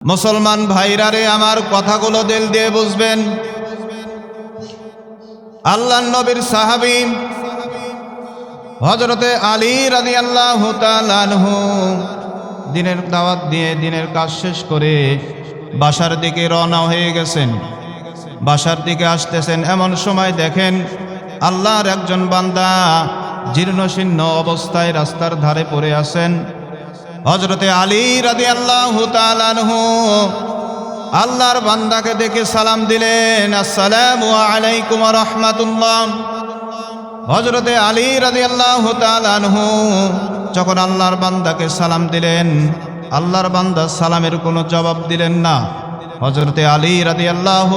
মুসলমান ভাইরারে আমার কথাগুলো দিল দিয়ে বুঝবেন। আল্লাহ নবীর সাহাবি হজরতে আলী রাজি আল্লাহ দিনের দাওয়াত দিয়ে দিনের কাজ শেষ করে বাসার দিকে রওনা হয়ে গেছেন। বাসার দিকে আসতেছেন, এমন সময় দেখেন আল্লাহর একজন বান্দা জীর্ণশীর্ণ অবস্থায় রাস্তার ধারে পড়ে আছেন। হজরতে আলী রাদি আল্লাহ আল্লাহর বান্দাকে দেখে সালাম দিলেন, আসসালামু আলাইকুম রহমাতুল্লাহ। হজরতে আলী রাদি আল্লাহ যখন আল্লাহর বান্দাকে সালাম দিলেন, আল্লাহর বান্দা সালামের কোনো জবাব দিলেন না। হজরতে আলী রাদি আল্লাহ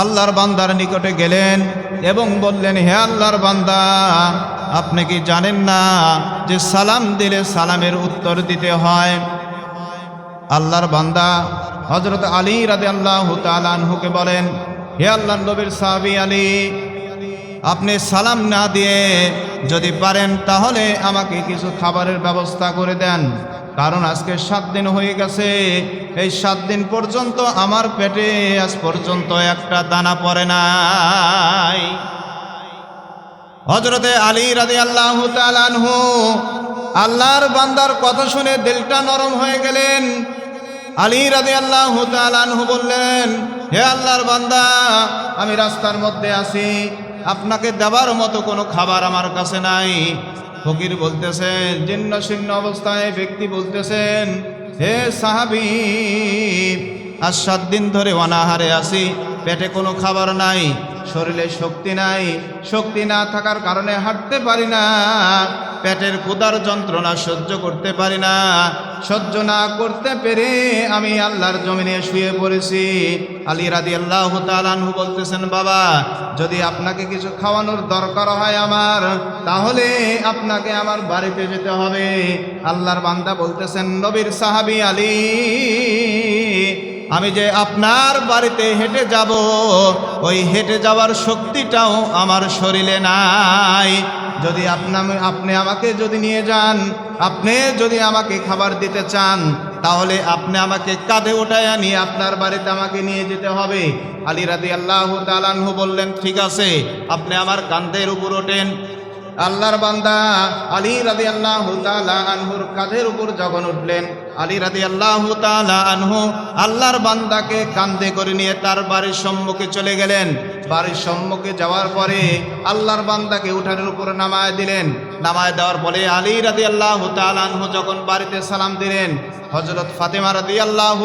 আল্লাহর বান্দার নিকটে গেলেন এবং বললেন, হে আল্লাহর বান্দা আপনি কি জানেন না যে সালাম দিলে সালামের উত্তর দিতে হয়? আল্লাহর বান্দা হজরত আলী রাদে আল্লাহ তালানহুকে বলেন, হে আল্লাহ নবীর সাহাবি আলী, আপনি সালাম না দিয়ে যদি পারেন তাহলে আমাকে কিছু খাবারের ব্যবস্থা করে দেন। কারণ আজকে সাত দিন হয়ে গেছে। এই সাত দিন পর্যন্ত আমার পেটে আজ পর্যন্ত একটা দানা পড়ে নাই। হজরতে আলী রাজি আল্লাহ তালানহু আল্লাহর বান্দার কথা শুনে দিলটা নরম হয়ে গেলেন। আলী রাজি আল্লাহ তালানহু বললেন, হে আল্লাহর বান্দা, আমি রাস্তার মধ্যে আছি। আপনাকে দেবার মতো কোনো খাবার আমার কাছে নাই। ফকির বলতেছেন জীর্ণ শীর্ণ অবস্থায় ব্যক্তি বলতেছেন, হে সাহাবি, আজ সাত দিন ধরে অনাহারে আছি, পেটে কোনো খাবার নাই। শরীরে শক্তি নাই, শক্তি না থাকার কারণে হাঁটতে পারি না, পেটের ক্ষুদার যন্ত্রণা সহ্য করতে পারি না, সহ্য না করতে পেরে আমি আল্লাহর জমিনে শুয়ে পড়েছি। আলী রাদি আল্লাহ তালানহু বলতেছেন, বাবা, যদি আপনাকে কিছু খাওয়ানোর দরকার হয় আমার, তাহলে আপনাকে আমার বাড়িতে যেতে হবে। আল্লাহর বান্দা বলতেছেন, নবীর সাহাবি আলী আমি যে আপনার বাড়িতে হেঁটে যাব, ওই হেঁটে যাওয়ার শক্তিটাও আমার শরীরে নাই। যদি আপনা আপনি আমাকে যদি নিয়ে যান, আপনি যদি আমাকে খাবার দিতে চান, তাহলে আপনি আমাকে কাঁধে ওঠায় নিয়ে আপনার বাড়িতে আমাকে নিয়ে যেতে হবে। আলী রাদি আল্লাহ তালানহু বললেন, ঠিক আছে, আপনি আমার কান্ধের উপর ওঠেন। আল্লাহর বান্দা আলী রাদি আল্লাহ আনহুর কাঁধের উপর যখন উঠলেন, আলী রাদি আল্লাহ আনহু আল্লাহর বান্দাকে কান্দে করে নিয়ে তার বাড়ির সম্মুখে চলে গেলেন। বাড়ির সম্মুখে যাওয়ার পরে আল্লাহর বান্দাকে উঠানের উপর নামায় দিলেন। নামায় দেওয়ার পরে আলী রাদি আল্লাহ আনহু যখন বাড়িতে সালাম দিলেন হজরত ফাতেমা রাদি আল্লাহ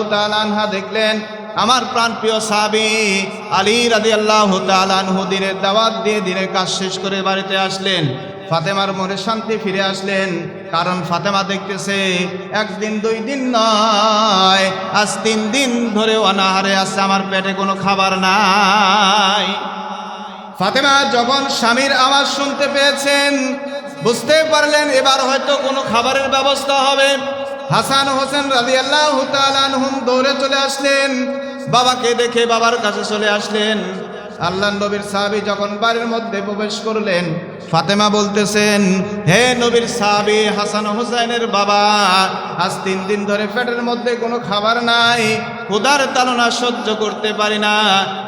আনহা দেখলেন আমার প্রাণ প্রিয় সাবি আলী রাদি আল্লাহ তালানহু দিনের দাওয়াত দিয়ে দিনের কাজ শেষ করে বাড়িতে আসলেন। ফাতেমার মনে শান্তি ফিরে আসলেন, কারণ ফাতেমা দেখতেছে, একদিন দুই দিন নয়, আজ তিন দিন ধরে অনাহারে আসছে আমার পেটে কোনো খাবার নাই। ফাতেমা যখন স্বামীর আওয়াজ শুনতে পেয়েছেন, বুঝতে পারলেন এবার হয়তো কোনো খাবারের ব্যবস্থা হবে। হাসান হোসেন রাজি আল্লাহ হুম দৌড়ে চলে আসলেন। বাবাকে দেখে বাবার কাছে চলে আসলেন। আল্লাহ নবীর সাহাবি যখন বাড়ির মধ্যে প্রবেশ করলেন, ফাতেমা বলতেছেন, হে নবীর সাহাবি, হাসান হোসেনের বাবা, আজ তিন দিন ধরে পেটের মধ্যে কোনো খাবার নাই, ক্ষুধার তালনা সহ্য করতে পারি না।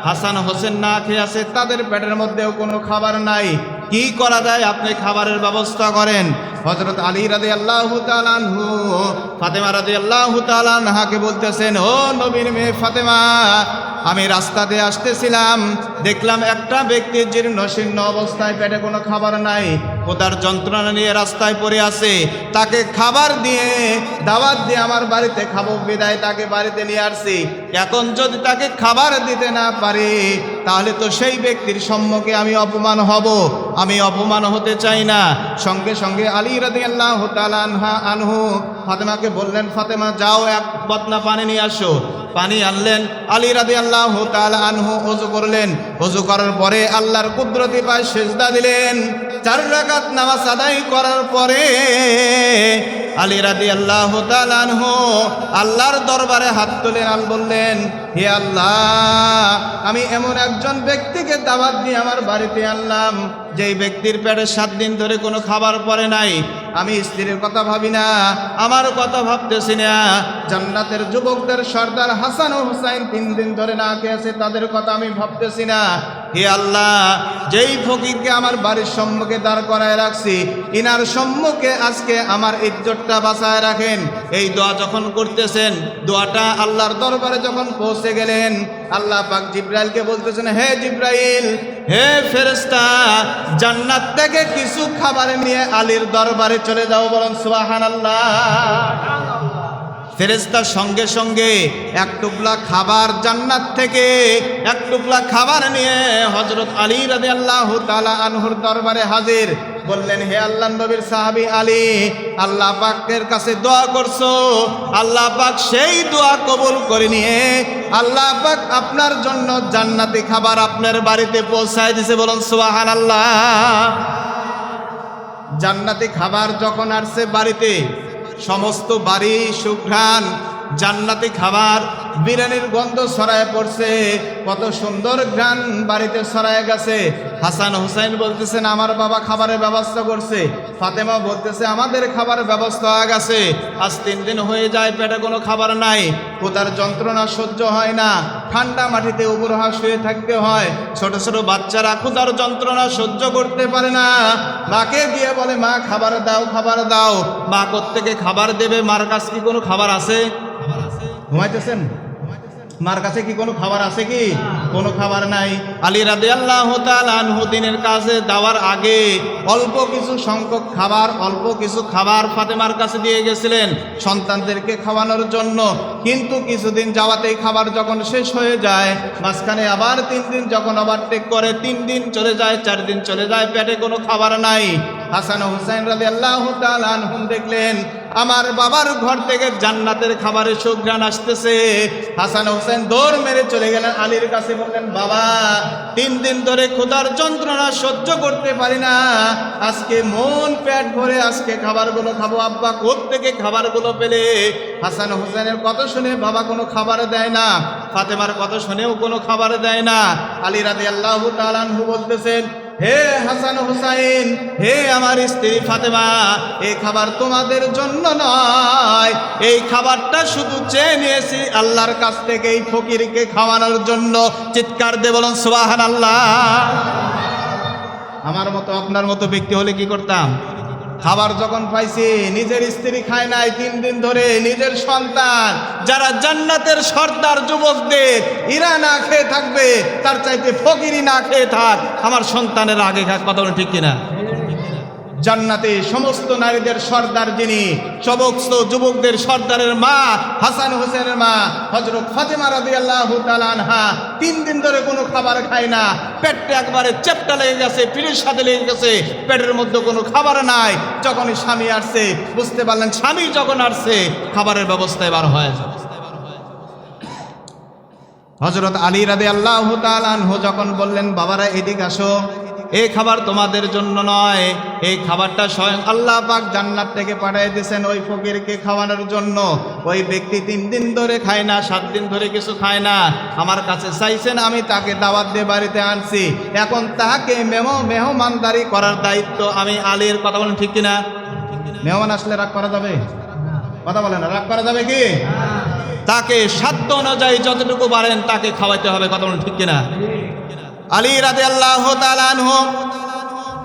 হাসান হোসেন না খেয়ে আছে, তাদের পেটের মধ্যেও কোনো খাবার নাই। কি করা যায়? আপনি খাবারের ব্যবস্থা করেন। হজরত আলী রাদে আল্লাহ তালানহু ফাতেমা রাদে আল্লাহ তালানহাকে বলতেছেন, ও নবীর মেয়ে ফাতেমা, আমি রাস্তাতে আসতেছিলাম, দেখলাম একটা ব্যক্তির জীর্ণ শীর্ণ অবস্থায় পেটে কোনো খাবার নাই। কোদার যন্ত্রণা নিয়ে রাস্তায় পড়ে আছে, তাকে খাবার দিয়ে, দাওয়াত দিয়ে আমার বাড়িতে খাব, বিদায় তাকে বাড়িতে নিয়ে আসছি। এখন যদি তাকে খাবার দিতে না পারি, তাহলে তো সেই ব্যক্তির সম্মুখে আমি অপমান হব। আমি অপমান হতে চাই না। সঙ্গে সঙ্গে আলী রাদি আল্লাহ আনহা আনহু ফাতেমাকে বললেন, ফাতেমা, যাও এক বদনা পানি নিয়ে আসো। পানি আনলেন। আলী রাদি আল্লাহ আনহু অজু করলেন। অজু করার পরে আল্লাহর কুদরতি পায় সেজদা দিলেন। চার রাকাত নামাজ আদায় করার পরে আলী রাদি আল্লাহ তালানহু আল্লাহর দরবারে হাত তুলে আল বললেন, হে আল্লাহ, আমি এমন একজন ব্যক্তিকে দাওয়াত দিয়ে আমার বাড়িতে আনলাম, যেই ব্যক্তির পেটে সাত দিন ধরে কোনো খাবার পরে নাই। আমি স্ত্রীর কথা ভাবি না, আমার কথা ভাবতেছি না। জান্নাতের যুবকদের সর্দার হাসান ও হুসাইন তিন দিন ধরে না খেয়েছে, তাদের কথা আমি ভাবতেছি না। হে আল্লাহ, যেই ফকিরকে আমার বাড়ির সম্মুখে দাঁড় করায় রাখছি, ইনার সম্মুখে আজকে আমার ইজ্জতটা বাঁচায় রাখেন। এই দোয়া যখন করতেছেন, দোয়াটা আল্লাহর দরবারে যখন পৌঁছে গেলেন, আল্লাহ পাক জিব্রাইলকে বলতেছেন, হে জিব্রাইল, হে ফেরেস্তা জান্নাত থেকে কিছু খাবার নিয়ে আলীর দরবারে চলে যাও বলেন সুবাহান আল্লাহ ফেরেস্তার সঙ্গে সঙ্গে এক টুকলা খাবার জান্নাত থেকে এক টুকলা খাবার নিয়ে হজরত আলী রাজি আল্লাহ তালা আনহুর দরবারে হাজির। বললেন, হে আল্লাহ নবীর সাহাবি আলী, আল্লাহ পাকের কাছে দোয়া করছ। আল্লাহ পাক সেই দোয়া কবুল করে নিয়ে আল্লাহ পাক আপনার জন্য জান্নাতি খাবার আপনার বাড়িতে পৌঁছায় দিছে। বলুন সুবাহান আল্লাহ জান্নাতি খাবার যখন আসছে বাড়িতে সমস্ত বাড়ি, সুঘ্রাণ, জান্নাতি খাবার, বিরিয়ানির গন্ধ সরায় পড়ছে। কত সুন্দর ঘ্রাণ বাড়িতে সরায় গেছে। হাসান হুসাইন বলতেছেন, আমার বাবা খাবারের ব্যবস্থা করছে। ফাতেমা বলতেছে, আমাদের খাবারের ব্যবস্থা হয়ে গেছে। আজ তিন দিন হয়ে যায়, পেটে কোনো খাবার নাই। কোথার যন্ত্রণা সহ্য হয় না। ঠান্ডা মাটিতে উপরহা শুয়ে থাকতে হয়। ছোট ছোট বাচ্চারা ক্ষুধার যন্ত্রণা সহ্য করতে পারে না। মাকে গিয়ে বলে, মা, খাবার দাও খাবার দাও। মা কোত্থেকে খাবার দেবে? মার কাছ কি কোনো খাবার আছে। ঘুমাইতেছেন? মার কাছে কি কোনো খাবার আছে কি? কোনো খাবার নাই। আলী রাদে আল্লাহ দিনের কাছে দেওয়ার আগে অল্প কিছু সংখ্যক খাবার, অল্প কিছু খাবার ফাতেমার কাছে দিয়ে গেছিলেন সন্তানদেরকে খাওয়ানোর জন্য। কিন্তু কিছুদিন যাওয়াতেই খাবার যখন শেষ হয়ে যায়, মাঝখানে আবার তিন দিন যখন ওভারটেক করে, তিন দিন চলে যায়, চার দিন চলে যায়, পেটে কোনো খাবার নাই। হাসান হুসাইন রাজি আল্লাহ আনহুম দেখলেন আমার বাবার ঘর থেকে জান্নাতের খাবারের সুঘ্রাণ আসতেছে। হাসান হোসেন দৌড় মেরে চলে গেলেন আলীর কাছে, বললেন, বাবা, তিন দিন ধরে ক্ষুধার যন্ত্রণা সহ্য করতে পারি না। আজকে মন পেট ভরে আজকে খাবারগুলো খাব। আব্বা থেকে খাবারগুলো পেলে? হাসান হোসেনের কথা শুনে বাবা কোনো খাবার দেয় না। ফাতেমার কথা শুনেও কোনো খাবার দেয় না। আলী রাজি আল্লাহ তালানহু বলতেছেন হে হাসান হুসাইন, হে আমার স্ত্রী ফাতেমা এই খাবার তোমাদের জন্য নয়। এই খাবারটা শুধু চেয়ে নিয়েছি আল্লাহর কাছ থেকে এই ফকিরকে খাওয়ানোর জন্য। চিৎকার দে বলুন সুবাহান আল্লাহ আমার মতো আপনার মতো ব্যক্তি হলে কি করতাম? খাবার যখন পাইছি, নিজের স্ত্রী খায় নাই, তিন দিন ধরে নিজের সন্তান, যারা জান্নাতের সর্দার যুবকদের ইরা না খেয়ে থাকবে, তার চাইতে ফকিরি না খেয়ে থাক। আমার সন্তানের আগে খাক কথা ঠিক কিনা? জান্নাতে সমস্ত নারীদের সর্দার যিনি, সমস্ত যুবকদের সর্দারের মা, হাসান হোসেনের মা হজরত ফাতেমা রাদি আল্লাহ আনহা, তিন দিন ধরে কোনো খাবার খায় না, পেটটা একবারে চেপটা লেগে গেছে পিঠের সাথে লেগে গেছে, পেটের মধ্যে কোনো খাবার নাই। যখনই স্বামী আসছে, বুঝতে পারলেন স্বামী যখন আসছে, খাবারের ব্যবস্থা এবার হয়ে যাবে। হজরত আলী রাদে আল্লাহ তালানহু যখন বললেন, বাবারা, এদিক আসো। এই খাবার তোমাদের জন্য নয়। এই খাবারটা স্বয়ং আল্লাহ পাক জান্নাত থেকে পাঠিয়ে দিয়েছেন ওই ফকিরকে খাওয়ানোর জন্য। ওই ব্যক্তি তিন দিন ধরে খায় না, সাত দিন ধরে কিছু খায় না। আমার কাছে চাইছেন, আমি তাকে দাওয়াত দিয়ে বাড়িতে আনছি। এখন তাহাকে মেহ, মেহমানদারি করার দায়িত্ব আমি আলীর কথা বলেন, ঠিক কিনা? মেহমান আসলে রাগ করা যাবে? কথা বলেন রাগ করা যাবে কি? তাকে সাধ্য অনুযায়ী যতটুকু পারেন তাকে খাওয়াইতে হবে, কথা বলেন, ঠিক কিনা? আলী রাজে আল্লাহ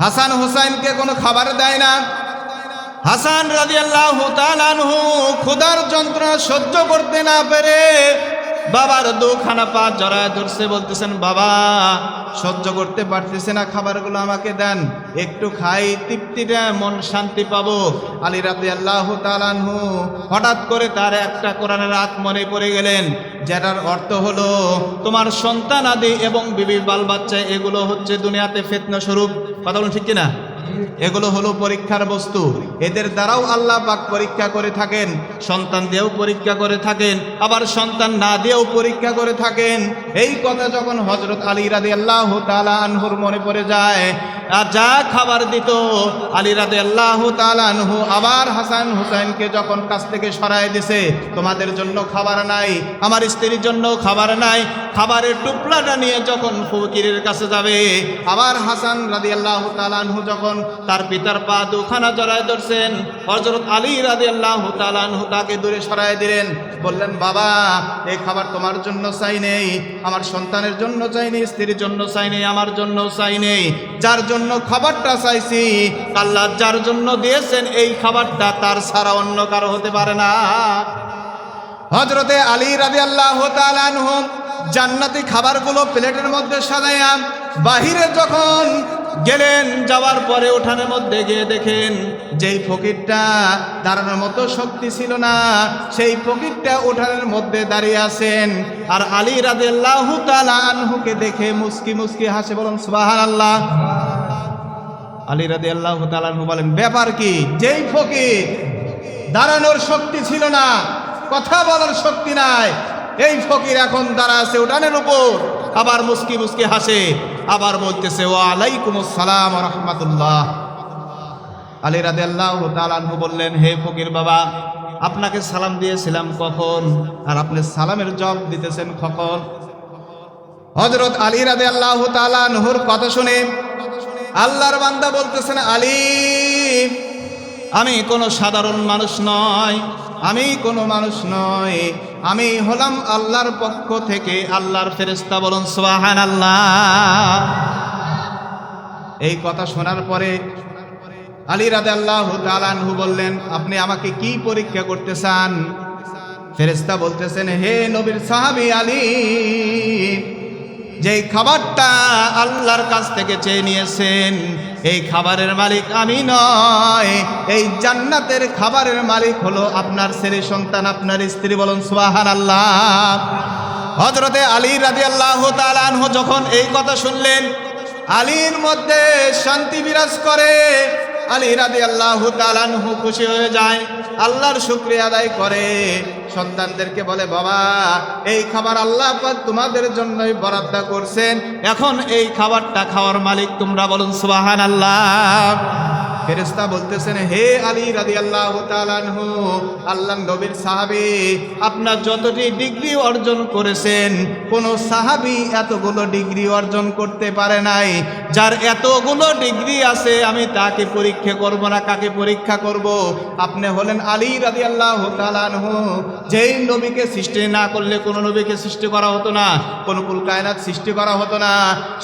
হাসান হুসাইনকে কোনো খাবার দেয় না। হাসান রাজি আল্লাহ তালানহু ক্ষুধার যন্ত্রণা সহ্য করতে না পেরে বাবার দুখানা পা জড়ায় ধরছে, বলতেছেন, বাবা, সহ্য করতে পারতেছে না, খাবারগুলো আমাকে দেন, একটু খাই তৃপ্তিটা মন শান্তি পাবো। আলী রাতে আল্লাহ তালানহু হঠাৎ করে তার একটা কোরআনের রাত মনে পড়ে গেলেন, যেটার অর্থ হলো, তোমার সন্তান আদি এবং বিবি বাল বাচ্চা, এগুলো হচ্ছে দুনিয়াতে ফেতনা স্বরূপ। কথা বলুন ঠিক কিনা? এগুলো হলো পরীক্ষার বস্তু। এদের দ্বারাও আল্লাহ পাক পরীক্ষা করে থাকেন, সন্তান দিয়েও পরীক্ষা করে থাকেন, আবার সন্তান না দিয়েও পরীক্ষা করে থাকেন। এই কথা যখন হজরত আলী রাদি আল্লাহ তালা আনহুর মনে পড়ে যায় আর যা খাবার দিত, আলী রাদে আল্লাহ তালানহু আবার হাসান হুসাইনকে যখন কাছ থেকে সরাই দিছে, তোমাদের জন্য খাবার নাই, আমার স্ত্রীর জন্য খাবার নাই, খাবারের টুকলাটা নিয়ে যখন ফকিরের কাছে যাবে। আবার হাসান রাদি আল্লাহ তালানহু যখন তার পিতার পা দুখানা জড়ায় ধরছেন হজরত আলী রাদি আল্লাহ তালানহু তাকে দূরে সরাই দিলেন, বললেন, বাবা এই খাবার তোমার জন্য চাই নেই, আমার সন্তানের জন্য চাই নেই, স্ত্রীর জন্য চাই নেই, আমার জন্য চাই নেই, যার জন্য খাবারটা চাইছি। আল্লাহ যার জন্য দিয়েছেন এই খাবারটা, তার ছাড়া অন্য কারও হতে পারে না। হজরতে আলী রাজি আল্লাহ তালানহু জান্নাতি খাবারগুলো প্লেটের মধ্যে সাজাইয়া বাহিরে যখন গেলেন, যাওয়ার পরে উঠানের মধ্যে গিয়ে দেখেন, যেই ফকিরটা দাঁড়ানোর মতো শক্তি ছিল না, সেই ফকিরটা উঠানের মধ্যে দাঁড়িয়ে আছেন। আর আলী রাজে আল্লাহ আনহুকে দেখে মুস্কি মুস্কি হাসে বলুন সুবাহান আল্লাহ আলী রাজে আল্লাহ তালানহু বলেন, ব্যাপার কি? যেই ফকির দাঁড়ানোর শক্তি ছিল না, কথা বলার শক্তি নাই, এই ফকির এখন দাঁড়া আছে উঠানের উপর। আবার মুস্কি মুস্কি হাসে, আবার বলতেছে ও আলাইকুম আসসালাম রহমতুল্লাহ। আলী রাদে আল্লাহ তালানহু বললেন, হে ফকির বাবা, আপনাকে সালাম দিয়েছিলাম কখন? আর আপনি সালামের জব দিতেছেন কখন? হজরত আলী রাদে আল্লাহ তালানহুর কথা শুনে আল্লাহর বান্দা বলতেছেন, আলী, আমি কোনো সাধারণ মানুষ নয়, আমি কোনো মানুষ নয়, আমি হলাম আল্লাহর পক্ষ থেকে আল্লাহর ফেরেস্তা বলুন সোহান আল্লাহ এই কথা শোনার পরে আলী রাদে আল্লাহ তালানহু বললেন, আপনি আমাকে কি পরীক্ষা করতে চান? ফেরেস্তা বলতেছেন, হে নবীর সাহাবি আলী যেই খাবারটা আল্লাহর কাছ থেকে চেয়ে নিয়েছেন, এই খাবারের মালিক আমি নয়। এই জান্নাতের খাবারের মালিক হলো আপনার ছেলে সন্তান, আপনার স্ত্রী বলুন সুবাহান আল্লাহ হজরতে আলী রাজি আল্লাহ যখন এই কথা শুনলেন, আলীর মধ্যে শান্তি বিরাজ করে আলী রাদি আল্লাহ তালানহু খুশি হয়ে যায়, আল্লাহর শুক্রিয়া আদায় করে। সন্তানদেরকে বলে, বাবা, এই খাবার আল্লাহ তোমাদের জন্যই বরাদ্দ করছেন। এখন এই খাবারটা খাওয়ার মালিক তোমরা বলুন সুবাহান আল্লাহ ফেরেস্তা বলতেছেন, হে আলী রাদি আল্লাহ আল্লাহ নবীর সাহাবি, আপনার যতটি ডিগ্রি অর্জন করেছেন, কোন সাহাবি এতগুলো ডিগ্রি অর্জন করতে পারে নাই। যার এতগুলো ডিগ্রি আছে, আমি তাকে পরীক্ষা করব না, কাকে পরীক্ষা করব? আপনি হলেন আলী রাদি আল্লাহ তালানহু যেই নবীকে সৃষ্টি না করলে কোনো নবীকে সৃষ্টি করা হতো না, কোনো কুল কায়নাত সৃষ্টি করা হতো না।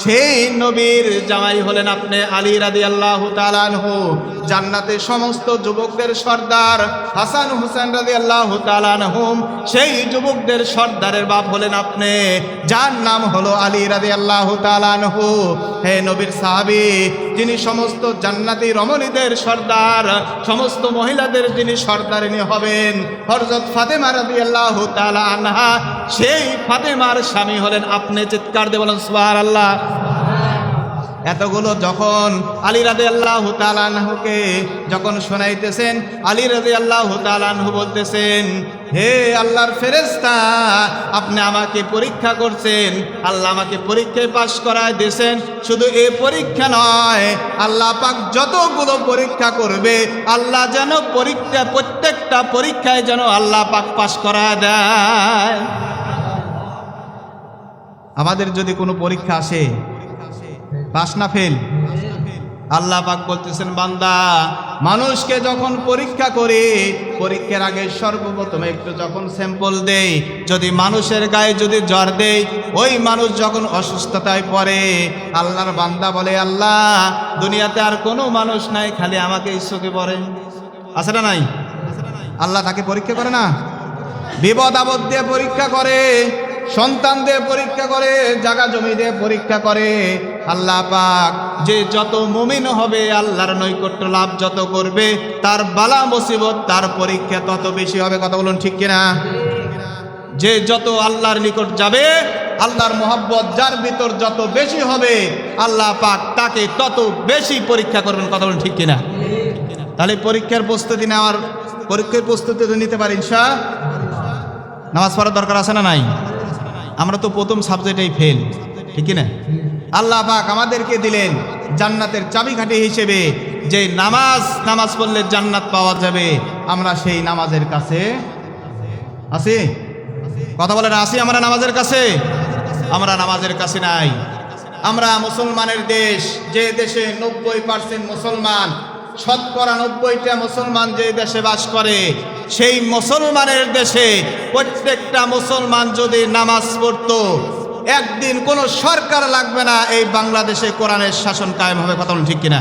সেই নবীর জামাই হলেন আপনি আলী রাদি আল্লাহ তালানহু জান্নাতে সমস্ত যুবকদের সর্দার হাসান হুসেন রাজি আল্লাহ তালানহুম সেই যুবকদের সর্দারের বাপ হলেন আপনি। যার নাম হলো আলী রাজি আল্লাহ তালানহু হে নবীর সাহাবি, যিনি সমস্ত জান্নাতি রমণীদের সর্দার, সমস্ত মহিলাদের যিনি সর্দারিনী হবেন হরজত ফাতেমা রাজি আল্লাহ তালা আনহা, সেই ফাতেমার স্বামী হলেন আপনি। চিৎকার দিয়ে বলেন আল্লাহ এতগুলো যখন আলী রাদে আল্লাহ তালানহুকে যখন শোনাইতেছেন, আলী রাদে আল্লাহ তালানহু বলতেছেন, হে আল্লাহর ফেরেস্তা আপনি আমাকে পরীক্ষা করছেন, আল্লাহ আমাকে পরীক্ষায় পাশ করায় দিয়েছেন। শুধু এ পরীক্ষা নয়, আল্লাহ পাক যতগুলো পরীক্ষা করবে, আল্লাহ যেন পরীক্ষা, প্রত্যেকটা পরীক্ষায় যেন আল্লাহ পাক পাশ করা দেয়। আমাদের যদি কোনো পরীক্ষা আসে পাস না ফেল। আল্লাহ পাক বলতেছেন, বান্দা, মানুষকে যখন পরীক্ষা করে, পরীক্ষার আগে সর্বপ্রথম একটু যখন স্যাম্পল দেই, যদি মানুষের গায়ে যদি জ্বর দেই, ওই মানুষ যখন অসুস্থতায় পড়ে, আল্লাহর বান্দা বলে, আল্লাহ, দুনিয়াতে আর কোনো মানুষ নাই, খালি আমাকে চোখে পড়ে। আছে না নাই? আল্লাহ তাকে পরীক্ষা করে না? বিপদ আপদ দিয়ে পরীক্ষা করে, সন্তান দিয়ে পরীক্ষা করে জাগা জমি দিয়ে পরীক্ষা করে আল্লাহ পাক, যে যত মুমিন হবে, আল্লাহর নৈকট্য লাভ যত করবে, তার বালা মুসিবত, তার পরীক্ষা তত বেশি হবে। কথা বলুন ঠিক কিনা? যে যত আল্লাহর নিকট যাবে, আল্লাহর মোহাব্বত যার ভিতর যত বেশি হবে, আল্লাহ পাক তাকে তত বেশি পরীক্ষা করবেন। কথা বলুন ঠিক কিনা? তাহলে পরীক্ষার প্রস্তুতি নেওয়ার, পরীক্ষার প্রস্তুতি তো নিতে পারি ইনশা। নামাজ পড়ার দরকার আছে না নাই? আমরা তো প্রথম সাবজেক্টেই ফেল ঠিক না আল্লাহ পাক আমাদেরকে দিলেন জান্নাতের চাবিকাঠি হিসেবে, যে নামাজ নামাজ পড়লে জান্নাত পাওয়া যাবে। আমরা সেই নামাজের কাছে আছি কথা বলেন, আসি আমরা নামাজের কাছে? আমরা নামাজের কাছে নাই। আমরা মুসলমানের দেশ, যে দেশে নব্বই পার্সেন্ট মুসলমান, শতকরা নব্বইটা মুসলমান যে দেশে বাস করে, সেই মুসলমানের দেশে প্রত্যেকটা মুসলমান যদি নামাজ পড়তো একদিন কোনো সরকার লাগবে না এই বাংলাদেশে কোরআনের শাসন কায়েম হবে, কথা ঠিক কিনা?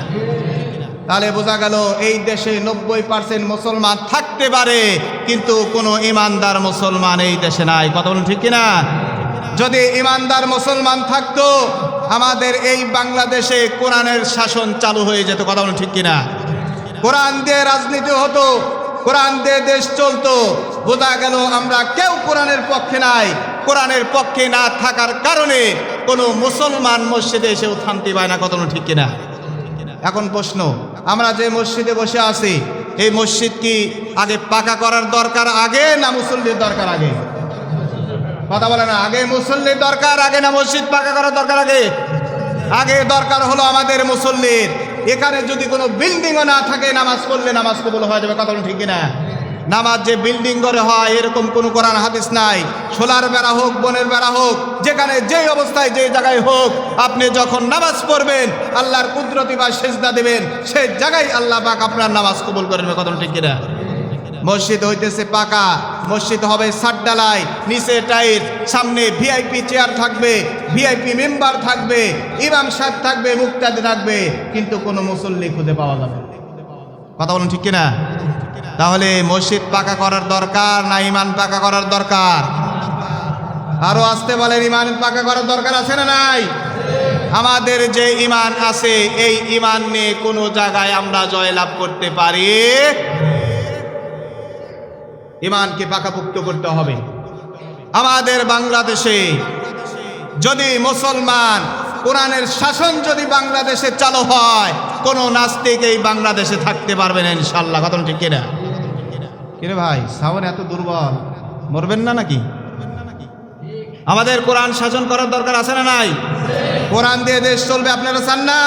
তাহলে বোঝা গেল এই দেশে নব্বই পার্সেন্ট মুসলমান থাকতে পারে, কিন্তু কোনো ইমানদার মুসলমান এই দেশে নাই, কথা ঠিক কিনা? যদি ইমানদার মুসলমান থাকতো, আমাদের এই বাংলাদেশে কোরআনের শাসন চালু হয়ে যেত, কথা বলুন ঠিক কিনা? কোরআন দিয়ে রাজনীতি হতো, কোরআন দিয়ে দেশ চলতো, বোঝা গেল আমরা কেউ কোরআনের পক্ষে নাই কোরআনের পক্ষে না থাকার কারণে কোনো মুসলমান মসজিদে এসেও শান্তি পায় না বলুন ঠিক কিনা? এখন প্রশ্ন, আমরা যে মসজিদে বসে আছি, এই মসজিদ কি আগে পাকা করার দরকার আগে না মুসল্লির দরকার আগে? কথা বলে না, আগে মুসল্লির দরকার, আগে না মসজিদ পাকা করার দরকার আগে? আগে দরকার হলো আমাদের মুসল্লির। এখানে যদি কোনো বিল্ডিংও না থাকে, নামাজ পড়লে নামাজ কবুল হয়ে যাবে কথা ঠিক কিনা? নামাজ যে বিল্ডিং করে হয়, এরকম কোনো কোরআন হাদিস নাই। সোলার বেড়া হোক, বনের বেড়া হোক, যেখানে যেই অবস্থায় যে জায়গায় হোক, আপনি যখন নামাজ পড়বেন, আল্লাহর কুদরতি বা সেজদা দেবেন, সেই জায়গায় আল্লাহ পাক আপনার নামাজ কবুল করবেন কথা ঠিক কিনা? মসজিদ হইতেছে পাকা, মসজিদ হবে সাতডালাই নিচে টাইট সামনে ভিআইপি চেয়ার থাকবে, ভিআইপি মেম্বার থাকবে, ইমাম সাহেব থাকবে, মুক্তাদি থাকবে, কিন্তু কোনো মুসল্লি খুঁজে পাওয়া যাবে। কথা বলুন ঠিক কিনা? তাহলে মসজিদ পাকা করার দরকার না ইমান পাকা করার দরকার? আরও আসতে বলেন ইমান পাকা করার দরকার আছে না নাই? আমাদের যে ইমান আছে, এই ইমান নিয়ে কোনো জায়গায় আমরা জয়লাভ করতে পারি? ইমানকে পাকাপুক্ত করতে হবে। আমাদের বাংলাদেশে যদি মুসলমান কোরআনের শাসন যদি বাংলাদেশে চালু হয় কোনো নাস্তিক এই বাংলাদেশে থাকতে পারবে না ইনশাল্লাহ কথা ঠিক কিনা? কিরে ভাই শ্রাবণ এত দুর্বল। মরবেন না নাকি? আমাদের কোরআন শাসন করার দরকার আছে না নাই? কোরআন দিয়ে দেশ চলবে, আপনারা চান না?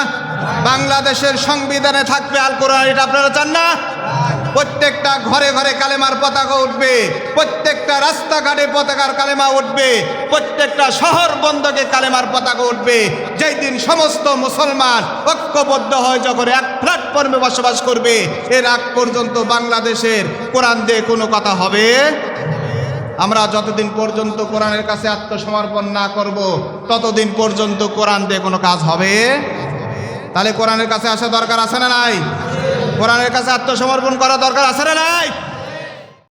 বাংলাদেশের সংবিধানে থাকবে আল কোরআন এটা আপনারা চান না? প্রত্যেকটা ঘরে ঘরে কালেমার পতাকা উঠবে। প্রত্যেকটা রাস্তাঘাটে পতাকার কালেমা উঠবে। প্রত্যেকটা শহর বন্ধকে কালেমার পতাকা উঠবে। যেই দিন সমস্ত মুসলমান ঐক্যবদ্ধ হয়, যখন এক প্ল্যাটফর্মে বসবাস করবে, এর আগ পর্যন্ত বাংলাদেশের কোরআন দিয়ে কোনো কথা হবে? আমরা যতদিন পর্যন্ত কোরআনের কাছে আত্মসমর্পণ না করব, ততদিন পর্যন্ত কোরআন দিয়ে কোনো কাজ হবে? তাহলে কোরআনের কাছে আসা দরকার আছে না নাই? কোরআনের কাছে আত্মসমর্পণ করা দরকার আছে না নাই?